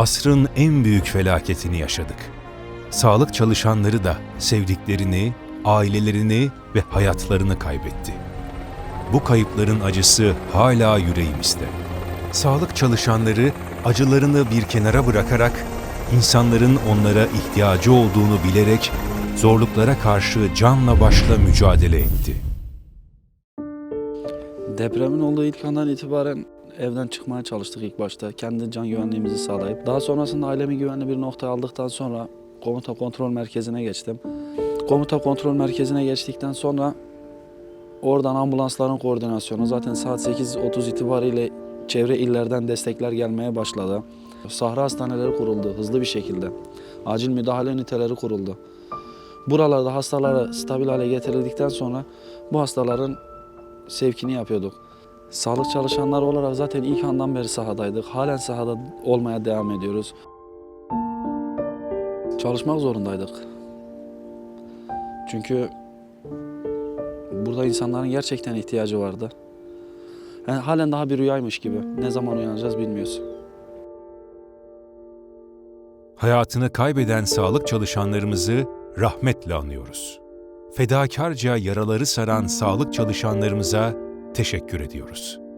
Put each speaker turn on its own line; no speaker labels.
asrın en büyük felaketini yaşadık. Sağlık çalışanları da sevdiklerini, ailelerini ve hayatlarını kaybetti. Bu kayıpların acısı hala yüreğimizde. Sağlık çalışanları acılarını bir kenara bırakarak insanların onlara ihtiyacı olduğunu bilerek zorluklara karşı canla başla mücadele etti.
Depremin olduğu ilk andan itibaren evden çıkmaya çalıştık ilk başta. Kendi can güvenliğimizi sağlayıp. Daha sonrasında ailemi güvenli bir noktaya aldıktan sonra komuta kontrol merkezine geçtim. Komuta kontrol merkezine geçtikten sonra oradan ambulansların koordinasyonu zaten saat 8.30 itibariyle çevre illerden destekler gelmeye başladı. Sahra hastaneleri kuruldu hızlı bir şekilde. Acil müdahale üniteleri kuruldu. Buralarda hastaları stabil hale getirildikten sonra bu hastaların sevkini yapıyorduk. Sağlık çalışanları olarak zaten ilk andan beri sahadaydık. Halen sahada olmaya devam ediyoruz. Çalışmak zorundaydık. Çünkü burada insanların gerçekten ihtiyacı vardı. Yani halen daha bir rüyaymış gibi. Ne zaman uyanacağız bilmiyoruz.
Hayatını kaybeden sağlık çalışanlarımızı rahmetle anıyoruz. Fedakarca yaraları saran sağlık çalışanlarımıza teşekkür ediyoruz.